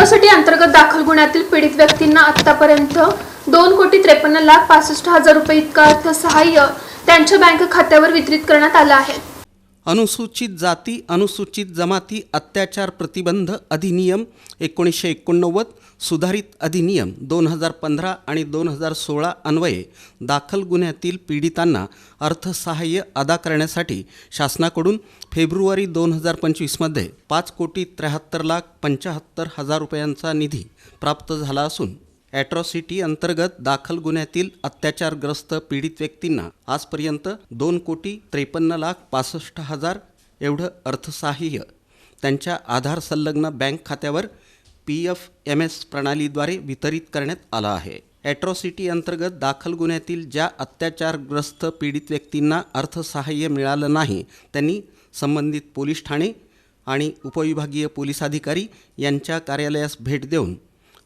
Atrocity अंतर्गत दाखल गुन्ह्यातील पीडित व्यक्तींना आतापर्यंत दोन कोटी त्रेपन्न लाख पासष्ट हजार रुपये इतका अर्थसहाय्य त्यांच्या बँक खात्यावर वितरित करण्यात आलं आहे. अनुसूचित जाती अनुसूचित जमाती अत्याचार प्रतिबंध अधिनियम एकोणीसशे एकोणनव्वद सुधारित अधिनियम दोन हजार पंधरा आणि दोन हजार सोळा अन्वये दाखल गुन्ह्यातील पीडितांना अर्थसहाय्य अदा करण्यासाठी शासनाकडून फेब्रुवारी दोन हजार पंचवीसमध्ये पाच कोटी त्र्याहत्तर लाख पंच्याहत्तर हजार रुपयांचा निधी प्राप्त झाला असून ॲट्रॉसिटी अंतर्गत दाखल गुन्ह्यातील अत्याचारग्रस्त पीडित व्यक्तींना आजपर्यंत दोन कोटी त्रेपन्न लाख पासष्ट हजार एवढं अर्थसहाय्य त्यांच्या आधार संलग्न बँक खात्यावर पी एफ एम एस प्रणालीद्वारे वितरित करण्यात आलं आहे. ॲट्रॉसिटी अंतर्गत दाखल गुन्ह्यातील ज्या अत्याचारग्रस्त पीडित व्यक्तींना अर्थसहाय्य मिळालं नाही त्यांनी संबंधित पोलीस ठाणे आणि उपविभागीय पोलीस अधिकारी यांच्या कार्यालयास भेट देऊन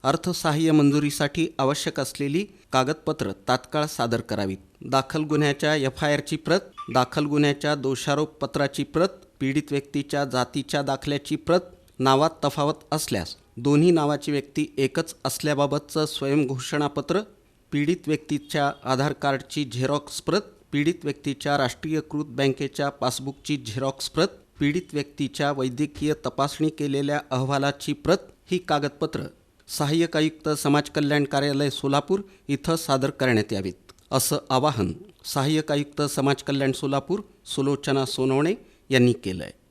अर्थसहाय्य मंजुरीसाठी आवश्यक असलेली कागदपत्र तात्काळ सादर करावीत. दाखल गुन्ह्याच्या एफ आय आरची प्रत दाखल गुन्ह्याच्या दोषारोप पत्राची प्रत पीडित व्यक्तीच्या जातीच्या दाखल्याची प्रत नावात तफावत असल्यास दोन्ही नावाची व्यक्ती एकच असल्याबाबतचं स्वयंघोषणापत्र पीडित व्यक्तीच्या आधार कार्डची झेरॉक्स प्रत पीडित व्यक्तीच्या राष्ट्रीयकृत बँकेच्या पासबुकची झेरॉक्स प्रत पीडित व्यक्तीच्या वैद्यकीय तपासणी केलेल्या अहवालाची प्रत ही कागदपत्र सहाय्यक आयुक्त समाज कल्याण कार्यालय सोलापूर इथं सादर करण्यात यावीत. असं आवाहन सहाय्यक आयुक्त समाज कल्याण सोलापूर सुलोचना सोनवणे यांनी केलं आहे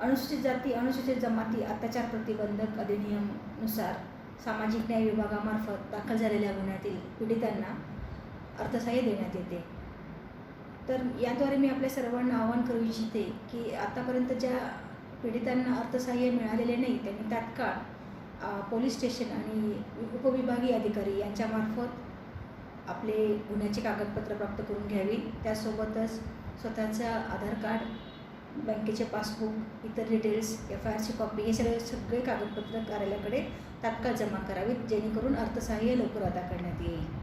अनुसूचित जाती अनुसूचित जमाती अत्याचार प्रतिबंधक अधिनियमनुसार सामाजिक न्याय विभागामार्फत दाखल झालेल्या गुन्ह्यातील पीडितांना अर्थसहाय्य देण्यात येते. तर याद्वारे मी आपल्या सर्वांना आवाहन करू इच्छिते की आतापर्यंत ज्या पीडितांना अर्थसहाय्य मिळालेले नाही त्यांनी तात्काळ पोलीस स्टेशन आणि उपविभागीय अधिकारी यांच्यामार्फत आपले गुन्ह्याचे कागदपत्र प्राप्त करून घ्यावी. त्यासोबतच स्वतःचं आधार कार्ड बँकेचे पासबुक इतर डिटेल्स एफ आय आरची कॉपी हे सगळे सगळे कागदपत्र कार्यालयाकडे तात्काळ जमा करावीत जेणेकरून अर्थसहाय्य लवकर अदा करण्यात येईल.